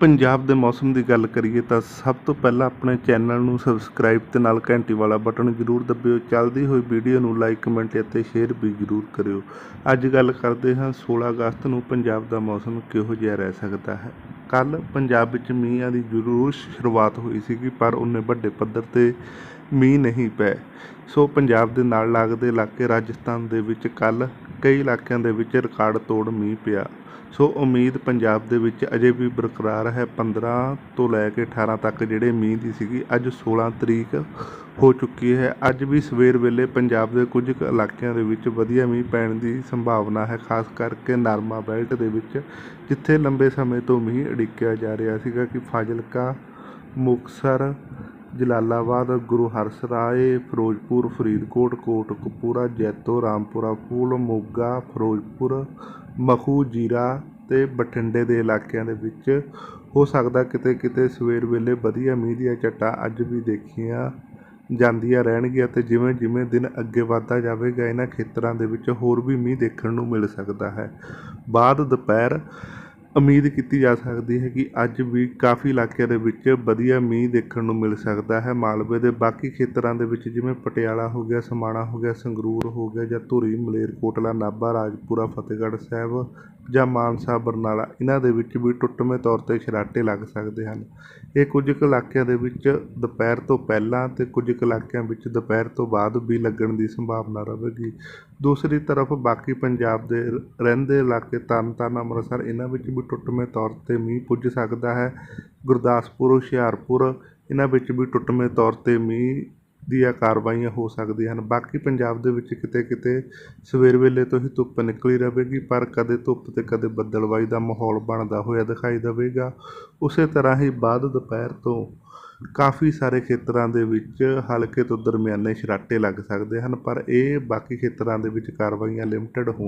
ਪੰਜਾਬ ਦੇ ਮੌਸਮ ਦੀ ਗੱਲ ਕਰੀਏ ਤਾਂ ਸਭ ਤੋਂ ਪਹਿਲਾਂ ਆਪਣੇ ਚੈਨਲ ਨੂੰ ਸਬਸਕ੍ਰਾਈਬ ਤੇ ਨਾਲ ਘੰਟੀ ਵਾਲਾ ਬਟਨ ਜ਼ਰੂਰ ਦਬਿਓ। ਚੱਲਦੀ ਹੋਈ ਵੀਡੀਓ ਨੂੰ ਲਾਈਕ, ਕਮੈਂਟ ਅਤੇ ਸ਼ੇਅਰ ਵੀ ਜ਼ਰੂਰ ਕਰਿਓ। ਅੱਜ ਗੱਲ ਕਰਦੇ ਹਾਂ 16 ਅਗਸਤ ਨੂੰ ਪੰਜਾਬ ਦਾ ਮੌਸਮ ਕਿਹੋ ਜਿਹਾ ਰਹਿ ਸਕਦਾ ਹੈ। ਕੱਲ ਪੰਜਾਬ ਵਿੱਚ ਮੀਂਹਾਂ ਦੀ ਜ਼ਰੂਰ ਸ਼ੁਰੂਆਤ ਹੋਈ ਸੀਗੀ, ਪਰ ਉਹਨੇ ਵੱਡੇ ਪੱਧਰ ਤੇ ਮੀਂਹ ਨਹੀਂ ਪਏ ਸੋ ਪੰਜਾਬ ਦੇ ਨਾਲ ਲੱਗਦੇ ਇਲਾਕੇ ਰਾਜਸਥਾਨ ਦੇ ਵਿੱਚ ਕੱਲ ਕਈ ਇਲਾਕਿਆਂ ਦੇ ਵਿੱਚ ਰਿਕਾਰਡ ਤੋੜ ਮੀਂਹ ਪਿਆ। ਸੋ ਉਮੀਦ ਪੰਜਾਬ ਦੇ ਵਿੱਚ ਅਜੇ ਵੀ ਬਰਕਰਾਰ ਹੈ। 15 ਤੋਂ ਲੈ ਕੇ 18 ਤੱਕ ਜਿਹੜੇ ਮੀਂਹ ਦੀ ਸੀਗੀ, ਅੱਜ 16 ਤਰੀਕ ਹੋ ਚੁੱਕੀ ਹੈ। ਅੱਜ ਵੀ ਸਵੇਰ ਵੇਲੇ ਪੰਜਾਬ ਦੇ ਕੁਝ ਕੁ ਇਲਾਕਿਆਂ ਦੇ ਵਿੱਚ ਵਧੀਆ ਮੀਂਹ ਪੈਣ ਦੀ ਸੰਭਾਵਨਾ ਹੈ, ਖਾਸ ਕਰਕੇ ਨਰਮਾ ਬੈਲਟ ਦੇ ਵਿੱਚ, ਜਿੱਥੇ ਲੰਬੇ ਸਮੇਂ ਤੋਂ ਮੀਂਹ ਉਡੀਕਿਆ ਜਾ ਰਿਹਾ ਸੀਗਾ ਕਿ ਫਾਜ਼ਿਲਕਾ ਮੁਕਤਸਰ ਜਲਾਲਾਬਾਦ, ਗੁਰੂ ਹਰਸਰਾਏ, ਫਿਰੋਜ਼ਪੁਰ, ਫਰੀਦਕੋਟ, ਕੋਟਕਪੂਰਾ, ਜੈਤੋ, ਰਾਮਪੁਰਾ ਫੂਲ ਮੋਗਾ, ਫਿਰੋਜ਼ਪੁਰ, ਮਖੂ, ਜੀਰਾ ਅਤੇ ਬਠਿੰਡੇ ਦੇ ਇਲਾਕਿਆਂ ਦੇ ਵਿੱਚ ਹੋ ਸਕਦਾ ਕਿਤੇ ਕਿਤੇ ਸਵੇਰ ਵੇਲੇ ਵਧੀਆ ਮੀਂਹ ਦੀਆਂ ਝੱਟਾਂ ਅੱਜ ਵੀ ਦੇਖੀਆਂ ਜਾਂਦੀਆਂ ਰਹਿਣਗੀਆਂ ਅਤੇ ਜਿਵੇਂ ਜਿਵੇਂ ਦਿਨ ਅੱਗੇ ਵਧਦਾ ਜਾਵੇਗਾ, ਇਹਨਾਂ ਖੇਤਰਾਂ ਦੇ ਵਿੱਚ ਹੋਰ ਵੀ ਮੀਂਹ ਦੇਖਣ ਨੂੰ ਮਿਲ ਸਕਦਾ ਹੈ। ਬਾਅਦ ਦੁਪਹਿਰ ਉਮੀਦ ਕੀਤੀ ਜਾ ਸਕਦੀ ਹੈ ਕਿ ਅੱਜ ਵੀ ਕਾਫੀ ਇਲਾਕਿਆਂ ਦੇ ਵਿੱਚ ਵਧੀਆ ਮੀਂਹ ਦੇਖਣ ਨੂੰ ਮਿਲ ਸਕਦਾ ਹੈ। ਮਾਲਵੇ ਦੇ ਬਾਕੀ ਖੇਤਰਾਂ ਦੇ ਵਿੱਚ ਜਿਵੇਂ ਪਟਿਆਲਾ ਹੋ ਗਿਆ, ਸਮਾਣਾ ਹੋ ਗਿਆ, ਸੰਗਰੂਰ ਹੋ ਗਿਆ ਜਾਂ ਧੂਰੀ, ਮਲੇਰਕੋਟਲਾ, ਨਾਭਾ, ਰਾਜਪੁਰਾ, ਫਤਿਹਗੜ੍ਹ ਸਾਹਿਬ ਜਾਂ ਮਾਨਸਾ, ਬਰਨਾਲਾ, ਇਹਨਾਂ ਦੇ ਵਿੱਚ ਵੀ ਟੁੱਟਵੇਂ ਤੌਰ 'ਤੇ ਛਰਾਟੇ ਲੱਗ ਸਕਦੇ ਹਨ। ਇਹ ਕੁਝ ਕੁ ਇਲਾਕਿਆਂ ਦੇ ਵਿੱਚ ਦੁਪਹਿਰ ਤੋਂ ਪਹਿਲਾਂ ਤੇ ਕੁਝ ਕੁ ਇਲਾਕਿਆਂ ਵਿੱਚ ਦੁਪਹਿਰ ਤੋਂ ਬਾਅਦ ਵੀ ਲੱਗਣ ਦੀ ਸੰਭਾਵਨਾ ਰਹੇਗੀ। ਦੂਸਰੀ ਤਰਫ ਬਾਕੀ ਪੰਜਾਬ ਦੇ ਰ- ਰਹਿੰਦੇ ਇਲਾਕੇ ਤਰਨਤਾਰਨ, ਅੰਮ੍ਰਿਤਸਰ, ਇਹਨਾਂ ਵਿੱਚ ਵੀ ਟੁੱਟਵੇਂ ਤੌਰ 'ਤੇ ਮੀਂਹ ਪੁੱਜ ਸਕਦਾ ਹੈ। ਗੁਰਦਾਸਪੁਰ, ਹੁਸ਼ਿਆਰਪੁਰ, ਇਹਨਾਂ ਵਿੱਚ ਵੀ ਟੁੱਟਵੇਂ ਤੌਰ 'ਤੇ ਮੀਂਹ ਦੀਆਂ ਕਾਰਵਾਈਆਂ ਹੋ ਸਕਦੀਆਂ ਹਨ। ਬਾਕੀ ਪੰਜਾਬ ਦੇ ਵਿੱਚ ਕਿਤੇ ਕਿਤੇ ਸਵੇਰ ਵੇਲੇ ਤੋਂ ਹੀ ਧੁੱਪ ਨਿਕਲੀ ਰਹੇਗੀ, ਪਰ ਕਦੇ ਧੁੱਪ ਤੇ ਕਦੇ ਬੱਦਲਵਾਈ ਦਾ ਮਾਹੌਲ ਬਣਦਾ ਹੋਇਆ ਦਿਖਾਈ ਦੇਵੇਗਾ। ਉਸੇ ਤਰ੍ਹਾਂ ਹੀ ਬਾਅਦ ਦੁਪਹਿਰ ਤੋਂ ਕਾਫੀ ਸਾਰੇ ਖੇਤਰਾਂ ਦੇ ਵਿੱਚ ਹਲਕੇ ਤੋਂ ਦਰਮਿਆਨੇ ਛਰਾਟੇ ਲੱਗ ਸਕਦੇ ਹਨ, ਪਰ ਇਹ ਬਾਕੀ ਖੇਤਰਾਂ ਦੇ ਵਿੱਚ ਕਾਰਵਾਈਆਂ ਲਿਮਟਿਡ ਹੋਣ